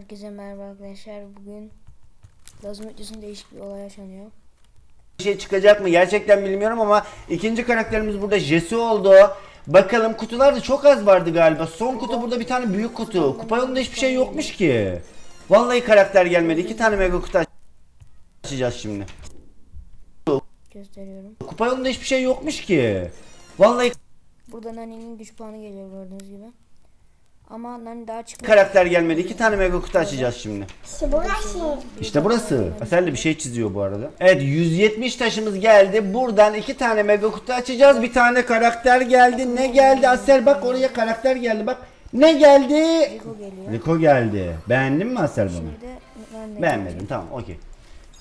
Herkese merhaba arkadaşlar. Bugün Lazım Ötesi'nde değişik bir olay yaşanıyor. Bir şey çıkacak mı gerçekten bilmiyorum ama ikinci karakterimiz burada Jesse oldu. Bakalım kutularda çok az vardı galiba. Son kutu burada bir tane büyük kutu. Kupa yolunda hiçbir şey yokmuş ki. Vallahi karakter gelmedi. İki tane mega kutu açacağız şimdi. Gösteriyorum. Kupa yolunda hiçbir şey yokmuş ki. Vallahi Burada Nani'nin güç puanı geliyor gördüğünüz gibi. Ama Nani daha çıkmadı. karakter gelmedi. İki tane mega kutu açacağız şimdi. İşte burası. İşte burası. Asel de bir şey çiziyor bu arada. Evet 170 taşımız geldi. Buradan iki tane mega kutu açacağız. Bir tane karakter geldi. Ne geldi Asel bak oraya karakter geldi bak. Ne geldi? Rico geliyor. Rico geldi. Beğendin mi Asel bunu? Şimdi de Nani Beğenmedim tamam okey.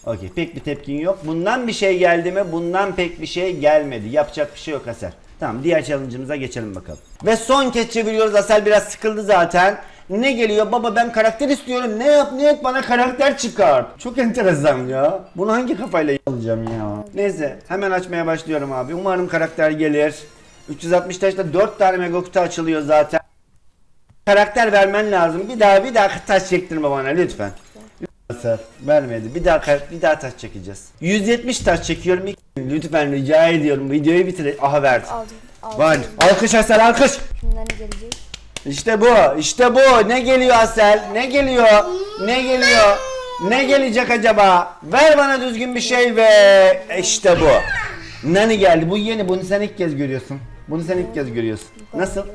Okey pek bir tepkin yok. Bundan bir şey geldi mi? Bundan pek bir şey gelmedi. Yapacak bir şey yok Asel. Tamam diğer challenge'ımıza geçelim bakalım. Ve son kez çeviriyoruz. Asel biraz sıkıldı zaten. Ne geliyor? Baba ben karakter istiyorum. Ne yap ne et bana karakter çıkart. Çok enteresan ya. Bunu hangi kafayla alacağım ya? Neyse hemen açmaya başlıyorum abi. Umarım karakter gelir. 360 taşta 4 tane mega kutu açılıyor zaten. Karakter vermen lazım. Bir daha bir daha taş çektirme bana lütfen. Lütfen vermedi. Bir daha bir daha taş çekeceğiz. 170 taş çekiyorum. Lütfen rica ediyorum. Videoyu bitir. Aha verdi. aldı. aldı. Var. Alkış Asel alkış. Nani gelecek. İşte bu. işte bu. Ne geliyor Asel? Ne geliyor? Ne geliyor? Ne gelecek acaba? Ver bana düzgün bir şey ve işte bu. Nani geldi. Bu yeni. Bunu sen ilk kez görüyorsun. Bunu sen ilk kez görüyorsun. Nasıl?